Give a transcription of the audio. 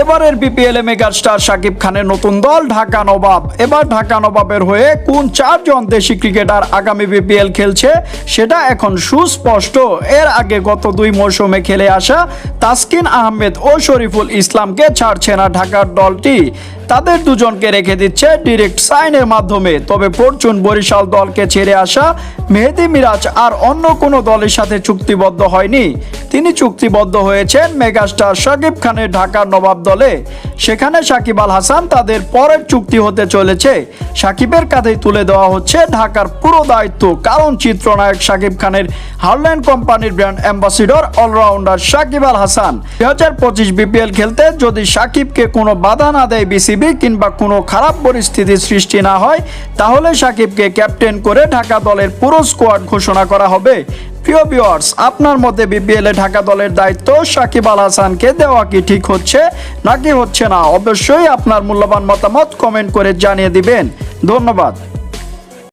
এবারের বিপিএল এ মেগাস্টার সাকিব খানের নতুন দল ঢাকা নবাব। এবার ঢাকা নবাবের হয়ে কোন চারজন দেশি ক্রিকেটার আগামী বিপিএল খেলছে, সেটা এখন সুস্পষ্ট। এর আগে গত দুই মৌসুমে খেলে আসা তাসকিন আহমেদ ও শরীফুল ইসলামকে ছাড়ছে না ঢাকার দলটি। তাদের দুজনকে রেখে দিচ্ছে ডিরেক্ট সাইনের মাধ্যমে। তবে ফরচুন বরিশাল দলকে ছেড়ে আসা মেহেদি মিরাজ আর অন্য কোনো দলের সাথে চুক্তিবদ্ধ হয়নি। তিনি চুক্তিবদ্ধ হয়েছেন মেগাস্টার শাকিব খানের ঢাকার নবাব দলে। সেখানে সাকিব আল হাসান তাদের পরের চুক্তি হতে চলেছে। সাকিবের কাঁধেই তুলে দেওয়া হচ্ছে ঢাকার পুরো দায়িত্ব। কারণ চিত্রনায়ক সাকিব খানের হারল্যান্ড কোম্পানির brand ambassador allrounder Shakib Al Hasan. দুই হাজার পঁচিশ বিপিএল খেলতে যদি সাকিবকে কোনো বাধা না দেয় বিসিবি কিংবা কোনো খারাপ পরিস্থিতি সৃষ্টি না হয়, তাহলে সাকিবকে ক্যাপ্টেন করে ঢাকা দলের পুরো স্কোয়াড ঘোষণা করা হবে। প্রিয় ভিউয়ার্স, আপনার মতে বিপিএলে ঢাকা দলের দায়িত্ব সাকিব আল হাসানকে দেওয়া কি ঠিক হচ্ছে নাকি হচ্ছে না? অবশ্যই আপনার মূল্যবান মতামত কমেন্ট করে জানিয়ে দিবেন। ধন্যবাদ।